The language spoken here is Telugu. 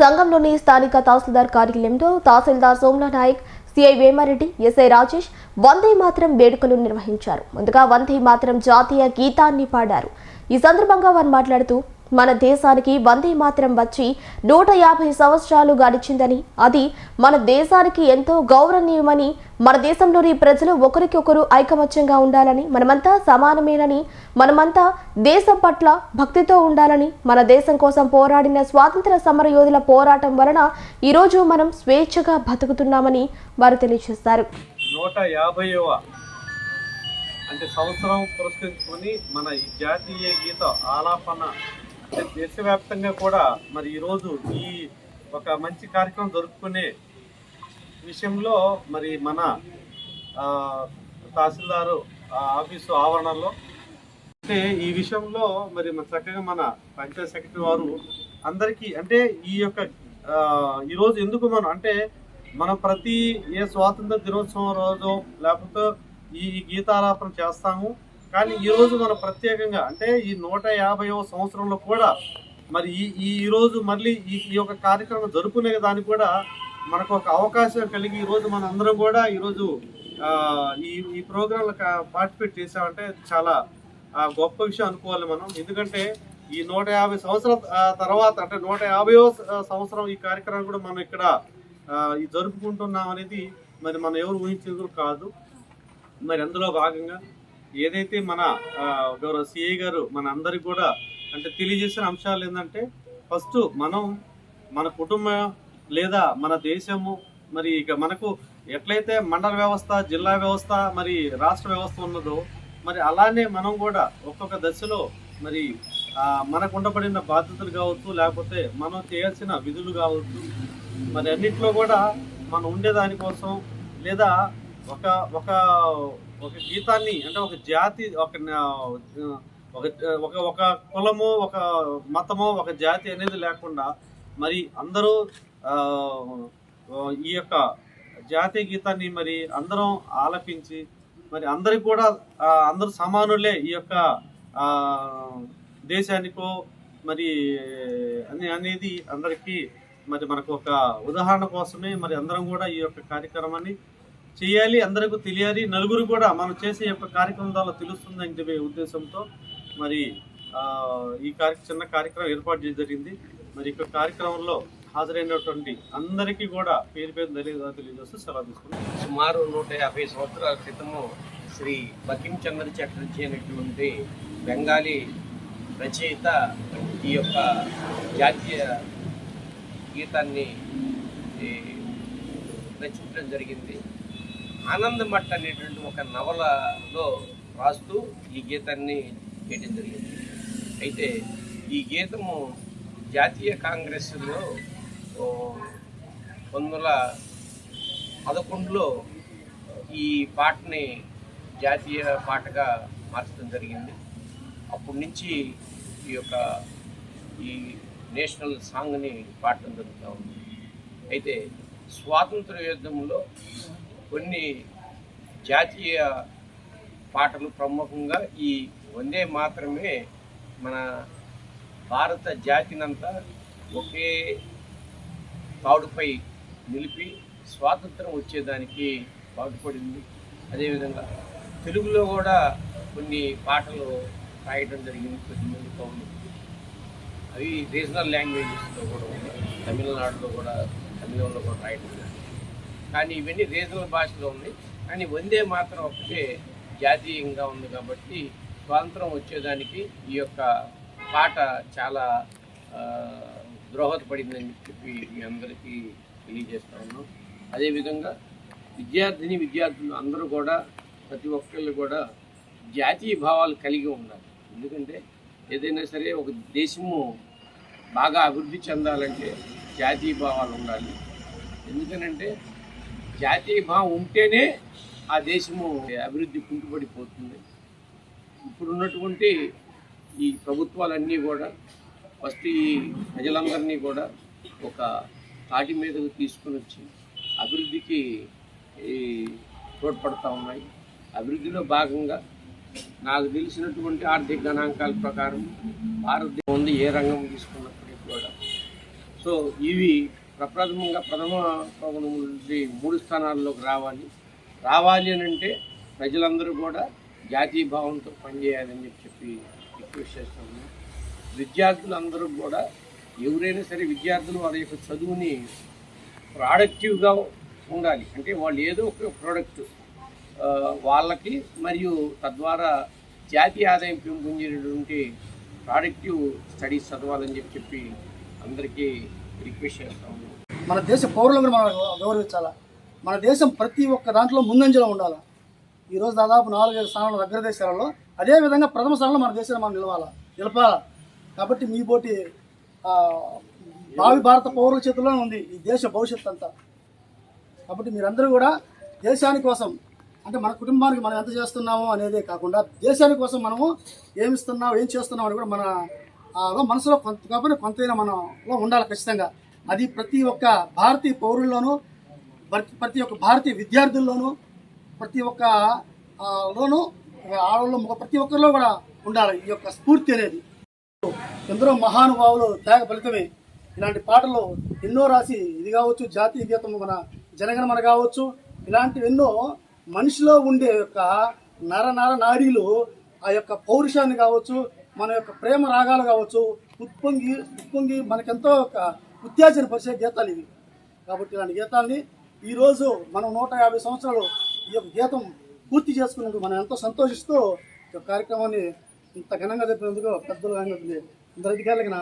సంఘంలోని స్థానిక తహసీల్దార్ కార్యాలయంలో తహసీల్దార్ సోమ్లా నాయక్ సిఐ వేమారెడ్డి ఎస్ఐ రాజేష్ వందే మాత్రం వేడుకలు నిర్వహించారు. ముందుగా వందే మాత్రం జాతీయ గీతాన్ని పాడారు. ఈ సందర్భంగా వారు మాట్లాడుతూ మన దేశానికి వందే మాత్రం వచ్చి నూట యాభై సంవత్సరాలు గడిచిందని అది మన దేశానికి ఎంతో గౌరవనీయమని మన దేశంలోని ప్రజలు ఒకరికొకరు ఐకమత్యంగా ఉండాలని మనమంతా సమానమేనని మనమంతా దేశం పట్ల భక్తితో ఉండాలని మన దేశం కోసం పోరాడిన స్వాతంత్ర సమర యోధుల పోరాటం వలన ఈరోజు మనం స్వేచ్ఛగా బతుకుతున్నామని వారు తెలియజేస్తారు నూట యాభైవ అంటే సంవత్సరం పురస్కరించుకొని మన జాతీయ గీత ఆలాపన దేశవ్యాప్తంగా కూడా మరి ఈరోజు ఈ ఒక మంచి కార్యక్రమం జరుపుకునే విషయంలో మరి మన తహసీల్దారు ఆఫీసు ఆవరణలో. అంటే ఈ విషయంలో మరి చక్కగా మన పంచాయత్ సెక్రటరీ వారు అందరికీ అంటే ఈ యొక్క ఈరోజు ఎందుకు మనం అంటే మనం ప్రతి ఏ స్వాతంత్ర దినోత్సవం రోజు లేకపోతే ఈ గీతారాపణ చేస్తాము కానీ ఈరోజు మనం ప్రత్యేకంగా అంటే ఈ నూట యాభైవ సంవత్సరంలో కూడా మరి ఈ ఈరోజు మళ్ళీ ఈ ఈ యొక్క కార్యక్రమం జరుపుకునే దానికి కూడా మనకు ఒక అవకాశం కలిగి ఈరోజు రోజు మన అందరం కూడా ఈరోజు ఈ ఈ ప్రోగ్రాంలో పార్టిసిపేట్ చేసామంటే చాలా గొప్ప విషయం అనుకోవాలి మనం. ఎందుకంటే ఈ నూట యాభై సంవత్సరాల తర్వాత అంటే నూట యాభైవ సంవత్సరం ఈ కార్యక్రమం కూడా మనం ఇక్కడ ఈ జరుపుకుంటున్నాం అనేది మరి మనం ఎవరు ఊహించేందుకు కాదు. మరి అందులో భాగంగా ఏదైతే మన గౌరవ సిఐ గారు మన అందరికి కూడా అంటే తెలియజేసిన అంశాలు ఏంటంటే ఫస్ట్ మనం మన కుటుంబం లేదా మన దేశము మరి ఇక మనకు ఎట్లయితే మండల వ్యవస్థ జిల్లా వ్యవస్థ మరి రాష్ట్ర వ్యవస్థ ఉన్నదో మరి అలానే మనం కూడా ఒక్కొక్క దశలో మరి మనకు ఉండబడిన బాధ్యతలు కావచ్చు లేకపోతే మనం చేయాల్సిన విధులు కావచ్చు మరి అన్నింటిలో కూడా మనం ఉండేదానికోసం లేదా ఒక ఒక ఒక గీతాన్ని అంటే ఒక జాతి ఒక ఒక ఒక ఒక కులము ఒక మతము ఒక జాతి అనేది లేకుండా మరి అందరూ ఈ యొక్క జాతీయ గీతాన్ని మరి అందరం ఆలపించి మరి అందరికి కూడా అందరూ సమానులే ఈ యొక్క దేశానికో మరి అని అనేది అందరికీ మరి మనకు ఒక ఉదాహరణ కోసమే మరి అందరం కూడా ఈ యొక్క కార్యక్రమాన్ని చేయాలి అందరికీ తెలియాలి. నలుగురు కూడా మనం చేసే యొక్క కార్యక్రమం ద్వారా తెలుస్తుందని చెప్పే ఉద్దేశంతో మరి ఈ కార్య చిన్న కార్యక్రమం ఏర్పాటు చేయ జరిగింది. మరి ఈ యొక్క కార్యక్రమంలో హాజరైనటువంటి అందరికీ కూడా పేరు పేరు తెలియదు తెలియజేస్తూ సెలవు తీసుకున్నాం సుమారు నూట యాభై సంవత్సరాల క్రితము శ్రీ బకిం చంద్ర చటర్జీ అనేటువంటి బెంగాలీ రచయిత ఈ యొక్క జాతీయ గీతాన్ని ఈ, రచించడం జరిగింది. ఆనందమట్ అనేటువంటి ఒక నవలలో రాస్తూ ఈ గీతాన్ని చేయడం జరిగింది. అయితే ఈ గీతము జాతీయ కాంగ్రెస్లో పంతొమ్మిది వందల పదకొండులో ఈ పాటని జాతీయ పాటగా మార్చడం జరిగింది. అప్పటి నుంచి ఈ యొక్క ఈ నేషనల్ సాంగ్ని పాడటం జరుగుతూ ఉంది. అయితే స్వాతంత్ర యుద్ధంలో కొన్ని జాతీయ పాటలు ప్రముఖంగా ఈ వందే మాత్రమే మన భారత జాతినంతా ఒకే తాడుపై నిలిపి స్వాతంత్రం వచ్చేదానికి పాటుపడింది అదేవిధంగా తెలుగులో కూడా కొన్ని పాటలు రాయడం జరిగింది కొద్దిమంది కవులు అవి రీజనల్ లాంగ్వేజెస్లో కూడా ఉన్నాయి. తమిళనాడులో కూడా తమిళంలో కూడా రాయడం జరిగింది. కానీ ఇవన్నీ రీజనల్ భాషలో ఉన్నాయి కానీ వందే మాత్రం ఒకటే జాతీయంగా ఉంది కాబట్టి స్వాతంత్రం వచ్చేదానికి ఈ యొక్క పాట చాలా ద్రోహదపడిందని దోహదపడిందని చెప్పి మీ అందరికీ తెలియజేస్తా ఉన్నాం. అదేవిధంగా విద్యార్థిని విద్యార్థులు అందరూ కూడా ప్రతి ఒక్కళ్ళు కూడా జాతీయ భావాలు కలిగి ఉండాలి. ఎందుకంటే ఏదైనా సరే ఒక దేశము బాగా అభివృద్ధి చెందాలంటే జాతీయ భావాలు ఉండాలి. ఎందుకనంటే జాతీయ భావం ఉంటేనే ఆ దేశము అభివృద్ధి కుంటుపడిపోతుంది. ఇప్పుడున్నటువంటి ఈ ప్రభుత్వాలన్నీ కూడా ఫస్ట్ ఈ ప్రజలందరినీ కూడా ఒక తాటి మీదకు తీసుకొని వచ్చి అభివృద్ధికి ఈ తోడ్పడతా ఉన్నాయి. అభివృద్ధిలో భాగంగా నాకు తెలిసినటువంటి ఆర్థిక గణాంకాల ప్రకారం భారతదేశం ఉంది ఏ రంగం తీసుకున్నప్పటికీ కూడా. సో ఇవి ప్రప్రథమంగా ప్రథమ నుండి మూడు స్థానాల్లోకి రావాలి. రావాలి అని అంటే ప్రజలందరూ కూడా జాతీయ భావంతో పనిచేయాలని చెప్పి చెప్పి రిక్వెస్ట్ చేస్తాము విద్యార్థులందరూ కూడా ఎవరైనా సరే విద్యార్థులు వారి యొక్క చదువుని ప్రాడక్టివ్గా ఉండాలి. అంటే వాళ్ళు ఏదో ఒక ప్రోడక్ట్ వాళ్ళకి మరియు తద్వారా జాతీయ ఆదాయం పెంపొందినటువంటి ప్రాడక్టివ్ స్టడీస్ చదవాలని చెప్పి చెప్పి అందరికీ రిక్వెస్ట్ చేస్తాము మన దేశ పౌరులను కూడా మనం గౌరవించాలా? మన దేశం ప్రతి ఒక్క దాంట్లో ముందంజలో ఉండాలి? ఈరోజు దాదాపు నాలుగైదు స్థానాలు దగ్గర దేశాలలో అదేవిధంగా ప్రథమ స్థానంలో మన దేశాన్ని మనం నిలవాలా? నిలపాలా? కాబట్టి మీ పోటీ భావి భారత పౌరుల చేతుల్లోనే ఉంది ఈ దేశ భవిష్యత్తు అంతా. కాబట్టి మీరందరూ కూడా దేశాని కోసం అంటే మన కుటుంబానికి మనం ఎంత చేస్తున్నాము అనేదే కాకుండా దేశాని కోసం మనము ఏమిస్తున్నాం ఏం చేస్తున్నాం అని కూడా మన లో మనసులో కొంత కాబట్టి కొంతైనా మనలో ఉండాలి ఖచ్చితంగా. అది ప్రతి ఒక్క భారతీయ పౌరుల్లోనూ ప్రతి ప్రతి ఒక్క భారతీయ విద్యార్థుల్లోనూ ప్రతి ఒక్క లోనూ ఆడవాళ్ళు ప్రతి ఒక్కరిలో కూడా ఉండాలి ఈ యొక్క స్ఫూర్తి అనేది. ఎందరో మహానుభావులు త్యాగ ఫలితమే. ఇలాంటి పాటలు ఎన్నో రాసి ఇది కావచ్చు జాతీయ గీతం మన జనగణమన కావచ్చు ఇలాంటివి ఎన్నో మనిషిలో ఉండే యొక్క నర నర నాడీలు ఆ యొక్క పౌరుషాన్ని కావచ్చు మన యొక్క ప్రేమ రాగాలు కావచ్చు ఉప్పొంగి ఉప్పొంగి మనకెంతో ఒక ఉత్తేజన పరిచే గీతాలు ఇవి. కాబట్టి ఇలాంటి గీతాల్ని ఈరోజు మనం నూట యాభై సంవత్సరాలు ఈ యొక్క గీతం పూర్తి చేసుకున్నందుకు మనం ఎంతో సంతోషిస్తూ ఈ యొక్క కార్యక్రమాన్ని ఇంత ఘనంగా జరిపినందుకు పెద్దలు అందరి అధికారులకి నా